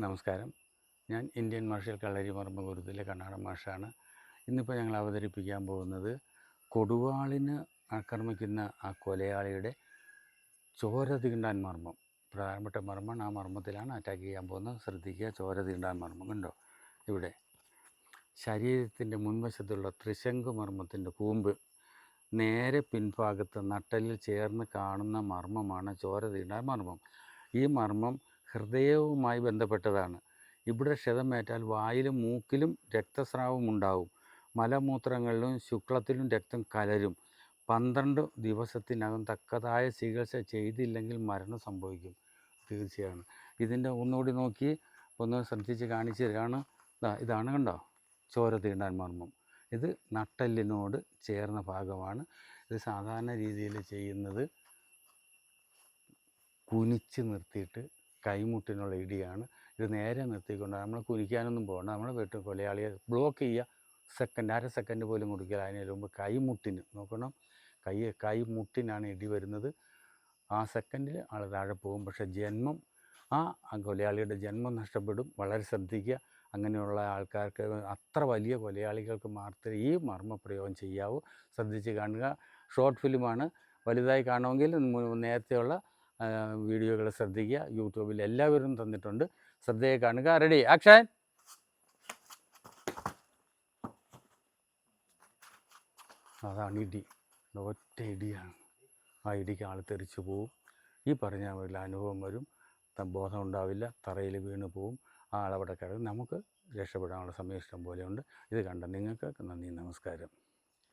നമസ്കാരം. ഞാൻ Indian martial Kalari Marma ഗുരുതിലെ കർണാടക മാഷാണ്. ഇന്നിപ്പോൾ ഞങ്ങൾ അവതരിപ്പിക്കാൻ പോകുന്നത് കൊടുവാളിന് ആക്രമിക്കുന്ന ആ കൊലയാളിയുടെ ചോര തീണ്ടാൻ മർമ്മം. പ്രധാനപ്പെട്ട മർമ്മമാണ് ആ മർമ്മത്തിലാണ് അറ്റാക്ക് ചെയ്യാൻ പോകുന്നത്. ശ്രദ്ധിക്കുക ചോര തീണ്ടാൻ മർമ്മം കണ്ടോ ഇവിടെ. ശരീരത്തിന്റെ മുൻവശത്തുള്ള ത്രിശങ്കു മർമ്മത്തിന്റെ കൂമ്പ് നേരെ പിൻഭാഗത്ത് നട്ടലിൽ ചേർന്ന് കാണുന്ന മർമ്മമാണ് ചോര തീണ്ടാൻ മർമ്മം. ഈ മർമ്മം ഹൃദയവുമായി ബന്ധപ്പെട്ടതാണ്. ഇവിടെ ക്ഷതമേറ്റാൽ വായിലും മൂക്കിലും രക്തസ്രാവം ഉണ്ടാവും. മലമൂത്രങ്ങളിലും ശുക്ലത്തിലും രക്തം കലരും. പന്ത്രണ്ട് ദിവസത്തിനകം തക്കതായ ചികിത്സ ചെയ്തില്ലെങ്കിൽ മരണം സംഭവിക്കും. തീർച്ചയാണ്. ഇതിന്റെ ഒന്നുകൂടി നോക്കി ഒന്ന് ശ്രദ്ധിച്ച് കാണിച്ചു തരാണ്. ഇതാണ് കണ്ടോ? ചോര തീണ്ടാൻ മർമ്മം. ഇത് നട്ടെല്ലിനോട് ചേർന്ന ഭാഗമാണ്. ഇത് സാധാരണ രീതിയിൽ ചെയ്യുന്നത് കുനിച്ച് നിർത്തിയിട്ട് കൈമുട്ടിനുള്ള ഇടിയാണ്. ഇത് നേരെ നിർത്തിക്കൊണ്ട് നമ്മൾ കുരിക്കാനൊന്നും പോകണ്ട. നമ്മൾ വെട്ട് കൊലയാളിയെ ബ്ലോക്ക് ചെയ്യുക. സെക്കൻഡ് അര സെക്കൻഡ് പോലും കൊടുക്കില്ല അതിന് മുമ്പ് കൈമുട്ടിന്. നോക്കണം. കൈ കൈമുട്ടിനാണ് ഇടി വരുന്നത്. ആ സെക്കൻഡിൽ ആൾ താഴെ പോകും. പക്ഷേ ജന്മം ആ കൊലയാളിയുടെ ജന്മം നഷ്ടപ്പെടും. വളരെ ശ്രദ്ധിക്കുക. അങ്ങനെയുള്ള ആൾക്കാർക്ക് അത്ര വലിയ കൊലയാളികൾക്ക് മാത്രമേ ഈ മർമ്മപ്രയോഗം ചെയ്യാവൂ. ശ്രദ്ധിച്ച് കാണുക. ഷോർട്ട് ഫിലിമാണ്. വലുതായി കാണുമെങ്കിൽ നേരത്തെയുള്ള വീഡിയോകൾ ശ്രദ്ധിക്കുക. യൂട്യൂബിൽ എല്ലാവരും തന്നിട്ടുണ്ട്. ശ്രദ്ധയെ കാണുക. റെഡി ആക്ഷൻ അതാണ് ഇടി. ഒറ്റ ഇടിയാണ്. ആ ഇടിക്ക് ആൾ തെറിച്ചു പോവും. ഈ പറഞ്ഞ വല്ല അനുഭവം വരും. ബോധം ഉണ്ടാവില്ല. തറയിൽ വീണ് പോവും. ആ ആളവിടെ കിടക്കും. നമുക്ക് രക്ഷപ്പെടാനുള്ള സമയം ഇഷ്ടം പോലെയുണ്ട് ഇത് കണ്ട നിങ്ങൾക്ക് നന്ദി നമസ്കാരം.